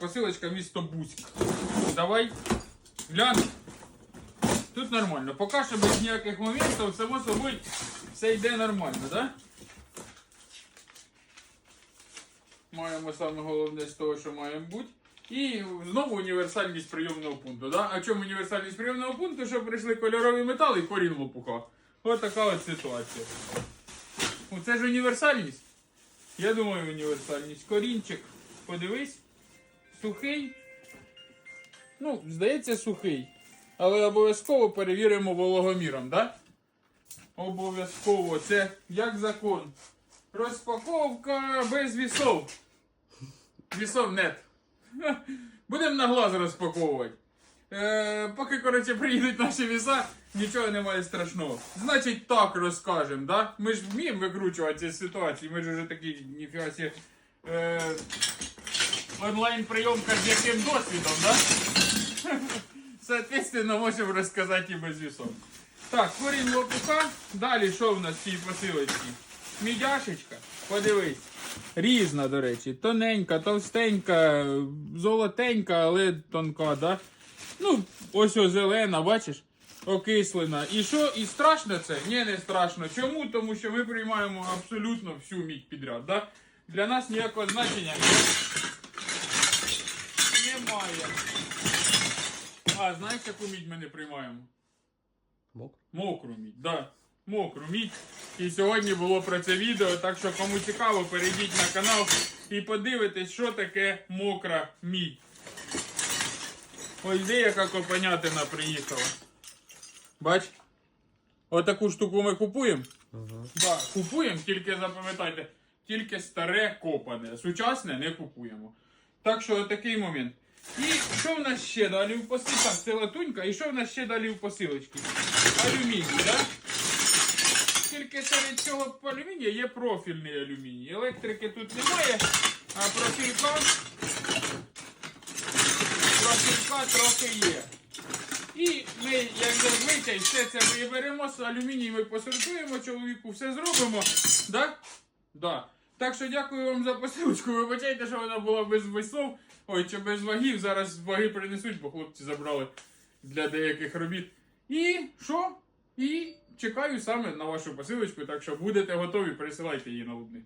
посилочка місто Буськ. Давай глянь. Тут нормально. Поки що без ніяких моментів, само собою, все йде нормально? Да? Маємо саме головне з того, що маємо бути. І знову універсальність прийомного пункту. Да? А чому універсальність прийомного пункту? Що прийшли кольорові метали і корінь лопуха. Ось така от ситуація. Ну, Це ж універсальність. Я думаю, універсальність. Корінчик, подивись, сухий. Ну, здається, сухий. Але обов'язково перевіримо вологоміром, да? Обов'язково. Це як закон. Розпаковка без вісов. Вісов нет. Будемо на глаз розпаковувати. Е, поки, коротше, приїдуть наші віса, нічого немає страшного. Значить, так розкажемо, да? Ми ж вміємо викручувати ці ситуації, ми ж вже такі ніфіга сі, е, онлайн-прийомка з яким досвідом, да? Соответственно, можемо розказати і без вісов. Так, корінь лопуха. Далі що в нас в цій посилочці? Мідяшечка, подивись. Різна, до речі. Тоненька, товстенька, золотенька, але тонка, да? Ну, ось о зелена, бачиш? Окислена. І що? І страшно це? Ні, не страшно. Чому? Тому що ми приймаємо абсолютно всю мідь підряд. Да? Для нас ніякого значення немає. А, знаєш, яку мідь ми не приймаємо? Мокро. Мокру мідь, да. Мокру мідь. І сьогодні було про це відео, так що кому цікаво, перейдіть на канал і подивитесь, що таке мокра мідь. Ось де яка копанятина приїхала. Бач? Отаку штуку ми купуємо. Ага. Да, купуємо, тільки запам'ятайте, тільки старе копане. Сучасне не купуємо. Так що такий момент. І що в нас ще далі в посилочці? Так, це латунька. І що в нас ще далі в посилочці? Алюміній, так? Тільки серед цього алюмінія є профільний алюміній. Електрики тут немає, а профілька, профілька трохи є. І ми, як зазвичай, все це виберемо, з алюміній ми посортуємо, чоловіку все зробимо. Да? Да. Так що дякую вам за посилочку. Вибачайте, що вона була без весов. Ой, чи без вагів. Зараз ваги принесуть, бо хлопці забрали для деяких робіт. І що? І чекаю саме на вашу посилочку, так що будете готові, присилайте її на лудник.